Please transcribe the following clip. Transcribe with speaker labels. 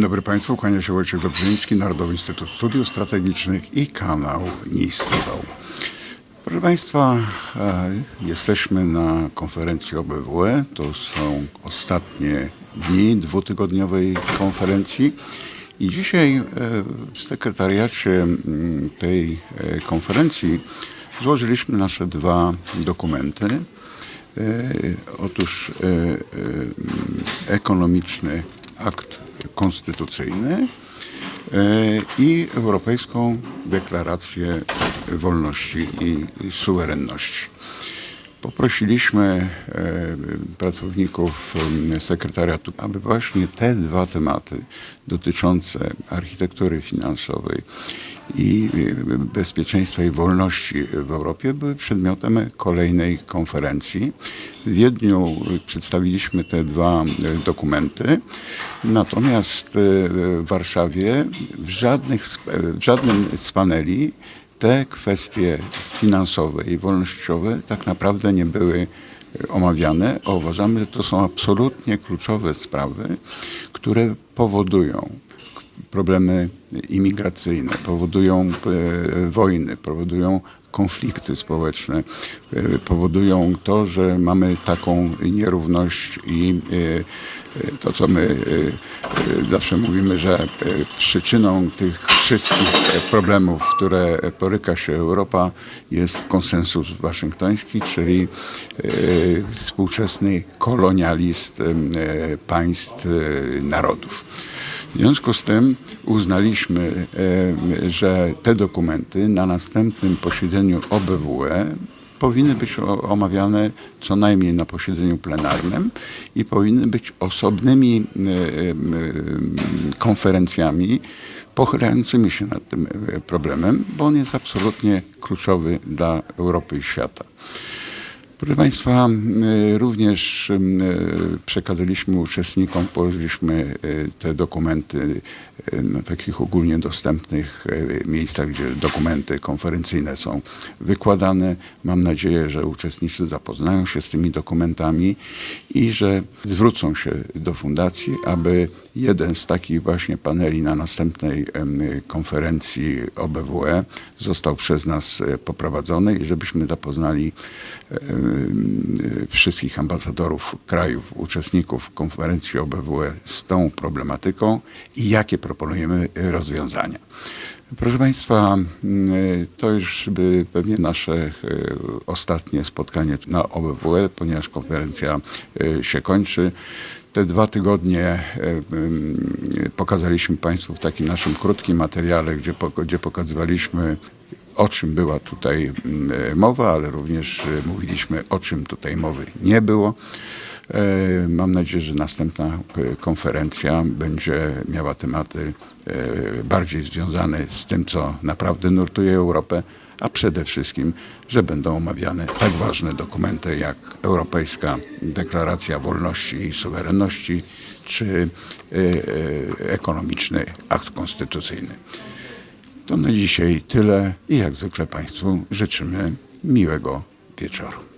Speaker 1: dobry Państwu, kłania się Wojciech Dobrzyński, Narodowy Instytut Studiów Strategicznych i kanał NIS TV. Proszę Państwa, e, jesteśmy na konferencji OBWE. To są ostatnie dni dwutygodniowej konferencji. I dzisiaj e, w sekretariacie tej e, konferencji złożyliśmy nasze dwa dokumenty. Otóż ekonomiczny akt konstytucyjny e, i Europejską Deklarację Wolności i Suwerenności. Poprosiliśmy e, pracowników e, sekretariatu, aby właśnie te dwa tematy dotyczące architektury finansowej i e, bezpieczeństwa i wolności w Europie były przedmiotem kolejnej konferencji. W Wiedniu przedstawiliśmy te dwa dokumenty, natomiast w Warszawie w, żadnych, w żadnym z paneli te kwestie finansowe i wolnościowe tak naprawdę nie były e, omawiane, a uważamy, że to są absolutnie kluczowe sprawy, które powodują problemy imigracyjne, powodują e, wojny, powodują konflikty społeczne, e, powodują to, że mamy taką nierówność i to, co my zawsze mówimy, że przyczyną tych wszystkich e, problemów, które boryka się Europa, jest konsensus waszyngtoński, czyli e, współczesny kolonializm e, państw, e, narodów. W związku z tym uznaliśmy, e, że te dokumenty na następnym posiedzeniu OBWE powinny być omawiane co najmniej na posiedzeniu plenarnym i powinny być osobnymi e, e, konferencjami pochylającymi się nad tym e, problemem, bo on jest absolutnie kluczowy dla Europy i świata. Proszę Państwa, y, również y, przekazaliśmy uczestnikom, położyliśmy y, te dokumenty na takich ogólnie dostępnych miejscach, gdzie dokumenty konferencyjne są wykładane. Mam nadzieję, że uczestnicy zapoznają się z tymi dokumentami i że zwrócą się do fundacji, aby jeden z takich właśnie paneli na następnej konferencji OBWE został przez nas e, poprowadzony i żebyśmy zapoznali em, wszystkich ambasadorów krajów, uczestników konferencji OBWE z tą problematyką i jakie proponujemy rozwiązania. Proszę Państwa, mm, to już by pewnie nasze e, ostatnie spotkanie na OBWE, ponieważ konferencja e, się kończy. Te dwa tygodnie mm, pokazaliśmy Państwu w takim naszym krótkim materiale, gdzie, gdzie pokazywaliśmy o czym była tutaj mm, mowa, ale również mówiliśmy o czym tutaj mowy nie było. E, Mam nadzieję, że następna e, konferencja będzie miała tematy e, bardziej związane z tym, co naprawdę nurtuje Europę, a przede wszystkim, że będą omawiane tak ważne dokumenty jak Europejska Deklaracja Wolności i Suwerenności czy ekonomiczny akt konstytucyjny. To na dzisiaj tyle i jak zwykle Państwu życzymy miłego wieczoru.